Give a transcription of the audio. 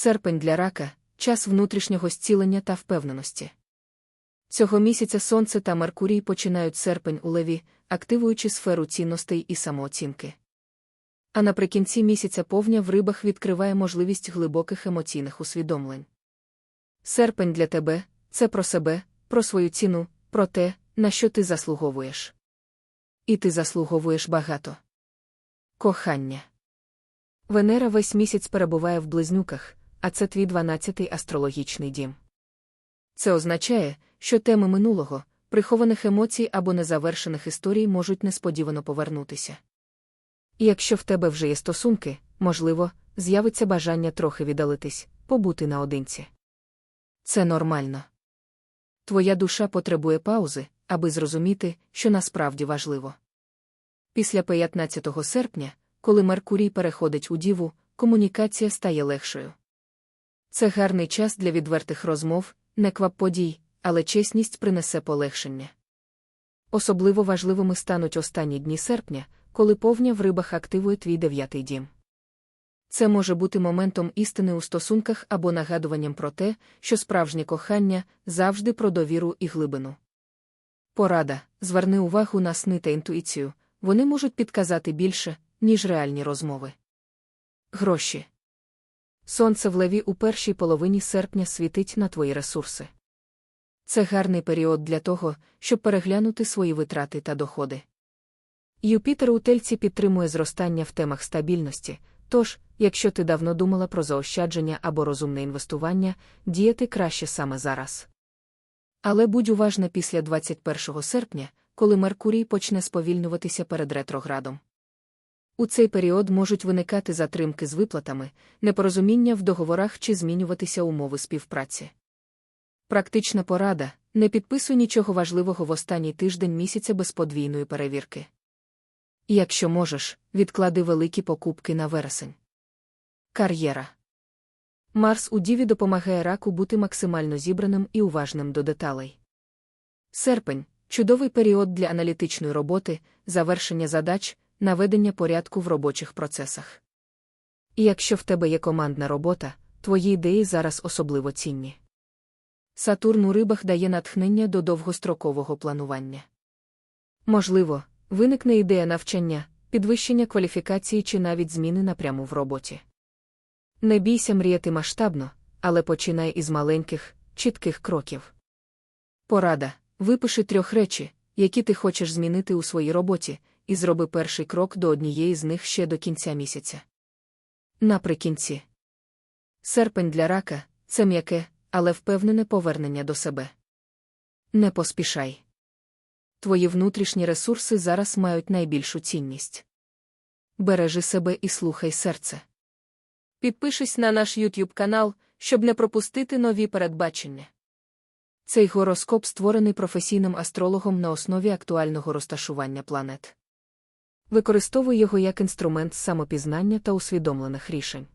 Серпень для рака час внутрішнього зцілення та впевненості. Цього місяця Сонце та Меркурій починають серпень у леві, активуючи сферу цінностей і самооцінки. А наприкінці місяця повня в рибах відкриває можливість глибоких емоційних усвідомлень. Серпень для тебе це про себе, про свою ціну, про те, на що ти заслуговуєш. І ти заслуговуєш багато. Кохання. Венера весь місяць перебуває в близнюках, а це твій 12-й астрологічний дім. Це означає, що теми минулого, прихованих емоцій або незавершених історій можуть несподівано повернутися. І якщо в тебе вже є стосунки, можливо, з'явиться бажання трохи віддалитись, побути наодинці. Це нормально. Твоя душа потребує паузи, аби зрозуміти, що насправді важливо. Після 15 серпня, коли Меркурій переходить у діву, комунікація стає легшою. Це гарний час для відвертих розмов, не квап подій, але чесність принесе полегшення. Особливо важливими стануть останні дні серпня, коли повня в рибах активує твій дев'ятий дім. Це може бути моментом істини у стосунках або нагадуванням про те, що справжнє кохання завжди про довіру і глибину. Порада зверни увагу на сни та інтуїцію, вони можуть підказати більше, ніж реальні розмови. Гроші. Сонце в леві у першій половині серпня світить на твої ресурси. Це гарний період для того, щоб переглянути свої витрати та доходи. Юпітер у тельці підтримує зростання в темах стабільності, тож, якщо ти давно думала про заощадження або розумне інвестування, діяти краще саме зараз. Але будь уважна після 21 серпня, коли Меркурій почне сповільнюватися перед ретроградом. У цей період можуть виникати затримки з виплатами, непорозуміння в договорах чи змінюватися умови співпраці. Практична порада не підписуй нічого важливого в останній тиждень місяця без подвійної перевірки. Якщо можеш, відклади великі покупки на вересень. Кар'єра Марс у Діві допомагає раку бути максимально зібраним і уважним до деталей. Серпень чудовий період для аналітичної роботи, завершення задач, наведення порядку в робочих процесах. І якщо в тебе є командна робота, твої ідеї зараз особливо цінні. Сатурн у рибах дає натхнення до довгострокового планування. Можливо, виникне ідея навчання, підвищення кваліфікації чи навіть зміни напряму в роботі. Не бійся мріяти масштабно, але починай із маленьких, чітких кроків. Порада випиши трьох речі, які ти хочеш змінити у своїй роботі, і зроби перший крок до однієї з них ще до кінця місяця. Наприкінці. Серпень для рака це м'яке, але впевнене повернення до себе. Не поспішай. Твої внутрішні ресурси зараз мають найбільшу цінність. Бережи себе і слухай серце. Підпишись на наш YouTube канал, щоб не пропустити нові передбачення. Цей гороскоп створений професійним астрологом на основі актуального розташування планет. Використовуй його як інструмент самопізнання та усвідомлених рішень.